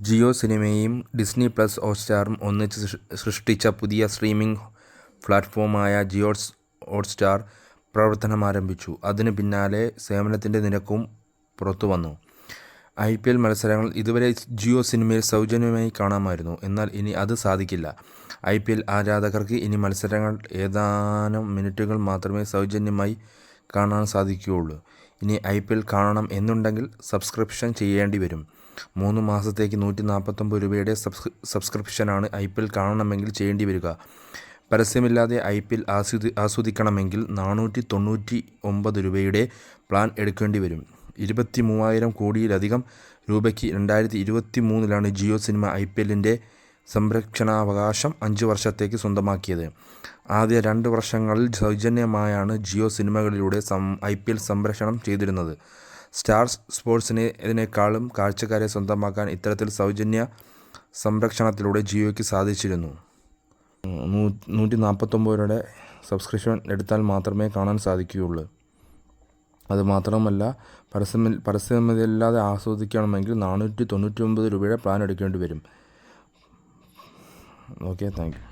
ജിയോ സിനിമയും Disney plus ഹോട്ട്സ്റ്റാറും ഒന്നിച്ച് സൃഷ്ടിച്ച പുതിയ സ്ട്രീമിംഗ് പ്ലാറ്റ്ഫോമായ ജിയോ ഹോട്ട്സ്റ്റാർ പ്രവർത്തനമാരംഭിച്ചു. അതിനു പിന്നാലെ സേവനത്തിന്റെ നിരക്കും പുറത്തുവന്നു. ഐ. പി. എൽ മത്സരങ്ങൾ ഇതുവരെ ജിയോ സിനിമയിൽ സൗജന്യമായി കാണാമായിരുന്നു. എന്നാൽ ഇനി അത് സാധിക്കില്ല. ഐ. പി. എൽ ആരാധകർക്ക് ഇനി മത്സരങ്ങൾ ഏതാനും മിനിറ്റുകൾ മാത്രമേ സൗജന്യമായി കാണാൻ സാധിക്കുകയുള്ളൂ. ഇനി ഐ. പി. എൽ കാണണം എന്നുണ്ടെങ്കിൽ സബ്സ്ക്രിപ്ഷൻ ചെയ്യേണ്ടി വരും. മൂന്ന് മാസത്തേക്ക് നൂറ്റി നാൽപ്പത്തൊമ്പത് രൂപയുടെ സബ്സ്ക്രിപ്ഷനാണ് ഐ. പി. എൽ കാണണമെങ്കിൽ ചെയ്യേണ്ടി വരിക. പരസ്യമില്ലാതെ ഐ. പി. എൽ ആസ്വദി ആസ്വദിക്കണമെങ്കിൽ നാനൂറ്റി തൊണ്ണൂറ്റി ഒമ്പത് രൂപയുടെ പ്ലാൻ എടുക്കേണ്ടി വരും. ഇരുപത്തി മൂവായിരം കോടിയിലധികം രൂപയ്ക്ക് രണ്ടായിരത്തി ഇരുപത്തി മൂന്നിലാണ് ജിയോ സിനിമ ഐ. പി. എല്ലിന്റെ സംരക്ഷണാവകാശം അഞ്ച് വർഷത്തേക്ക് സ്വന്തമാക്കിയത്. ആദ്യ രണ്ട് വർഷങ്ങളിൽ സൗജന്യമായാണ് ജിയോ സിനിമകളിലൂടെ ഐ. പി. എൽ സംരക്ഷണം ചെയ്തിരുന്നത്. സ്റ്റാർ ഇതിനേക്കാളും കാഴ്ചക്കാരെ സ്വന്തമാക്കാൻ ഇത്തരത്തിൽ സൗജന്യ സംരക്ഷണത്തിലൂടെ ജിയോയ്ക്ക് സാധിച്ചിരുന്നു. നൂറ്റിനാൽപ്പത്തൊമ്പത് രൂപയുടെ സബ്സ്ക്രിപ്ഷൻ എടുത്താൽ മാത്രമേ കാണാൻ സാധിക്കുകയുള്ളൂ. അതുമാത്രമല്ല പരസ്യമില്ലാതെ ആസ്വദിക്കണമെങ്കിൽ നാനൂറ്റി തൊണ്ണൂറ്റി ഒമ്പത് രൂപയുടെ പ്ലാൻ എടുക്കേണ്ടി വരും. Okay thank you